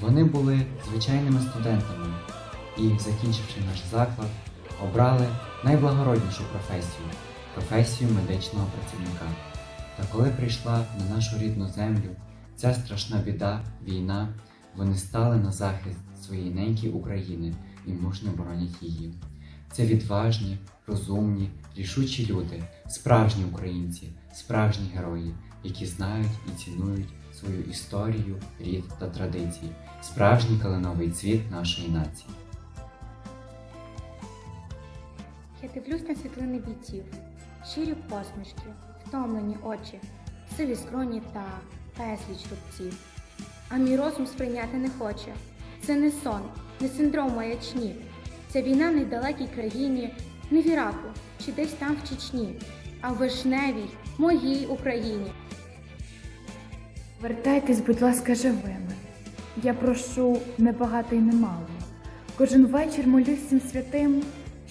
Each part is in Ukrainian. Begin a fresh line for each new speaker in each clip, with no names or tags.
Вони були звичайними студентами і, закінчивши наш заклад, обрали найблагороднішу професію професію медичного працівника. Та коли прийшла на нашу рідну землю ця страшна біда, війна, вони стали на захист своєї неньки України і мужньо боронять її. Це відважні, розумні, рішучі люди, справжні українці, справжні герої, які знають і цінують свою історію, рід та традиції, справжній калиновий цвіт нашої нації.
Я дивлюсь на світлини бійців, щирі посмішки, втомлені очі, сиві скроні та безліч рубців. А мій розум сприйняти не хоче. Це не сон, не синдром маячні. Ця війна в недалекій країні, не в Іраку чи десь там в Чечні, а в вишневій, моїй Україні.
Вертайтесь, будь ласка, живими. Я прошу не багато й не мало. Кожен вечір молюсь всім святим,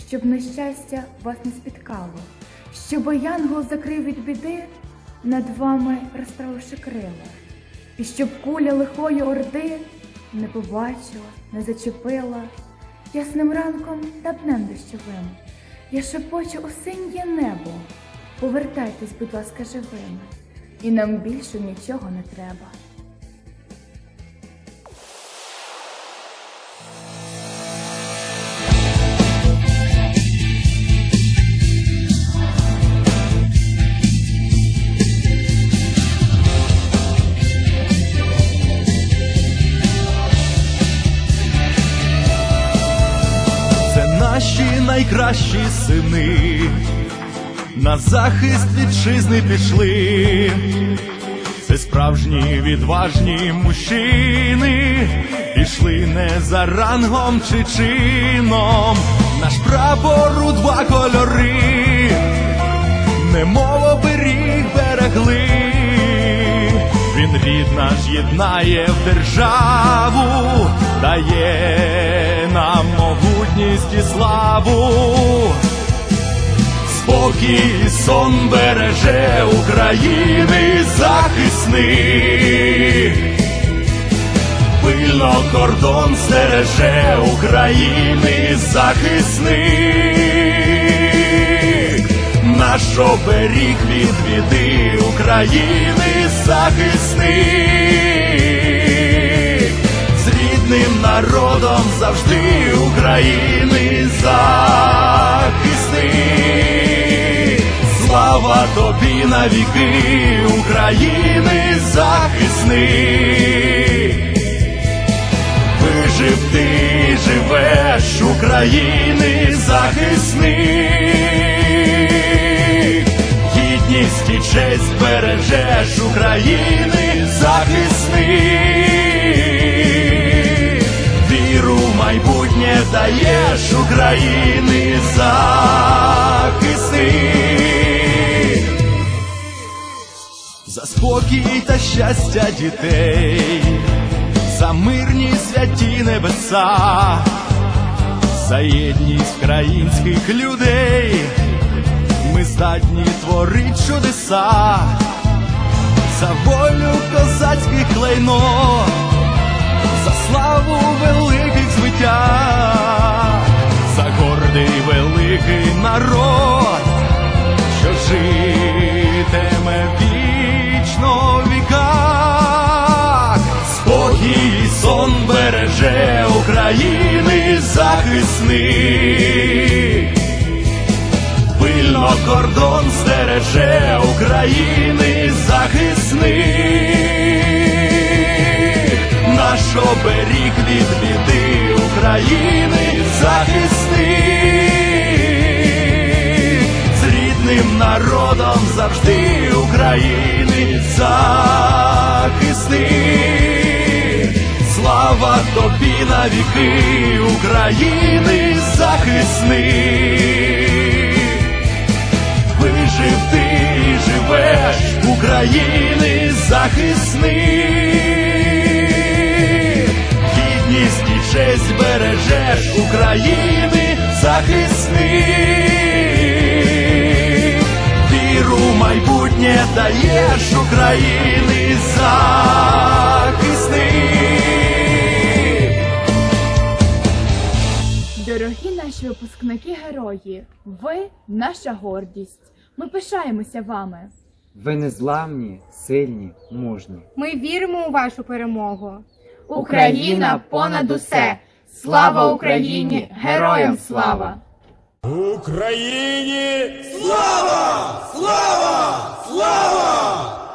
щоб нещастя вас не спіткало, щоб янгол закрив від біди, над вами розправивши крила, і щоб куля лихої орди не побачила, не зачепила ясним ранком та днем дощовим. Я шепочу у синє небо. Повертайтесь, будь ласка, живими, і нам більше нічого не треба.
Це наші найкращі сини, на захист вітчизни пішли. Це справжні відважні мужчини, пішли не за рангом чи чином. Наш прапор у два кольори, немов оберіг берегли. Він рід наш єднає в державу, дає нам могутність і славу. Спокій сон береже України захисник. Пильно кордон стереже України захисник. Наш оберіг від біди України захисник. З рідним народом завжди України захисник. Тобі навіки, України захисник. Вижив ти, живеш України захисник. Гідність і честь бережеш України захисник. Віру в майбутнє даєш України захисник. Спокій та щастя дітей. За мирні святі небеса, за єдність українських людей, ми здатні творить чудеса, за волю козацьких лайно, за славу великих звитяг, за гордий великий народ, береже України захисник. Пильно кордон стереже України захисник. Наш оберіг від біди України захисник. З рідним народом завжди України захисник. Слава тобі навіки, України захисник. Вижив ти, живеш України захисник. Гідність і честь бережеш України захисник. Віру майбутнє даєш України захисник.
Наші випускники герої, ви наша гордість. Ми пишаємося вами.
Ви незламні, сильні, мужні.
Ми віримо у вашу перемогу.
Україна понад усе! Слава Україні! Героям слава!
Україні слава! Слава! Слава!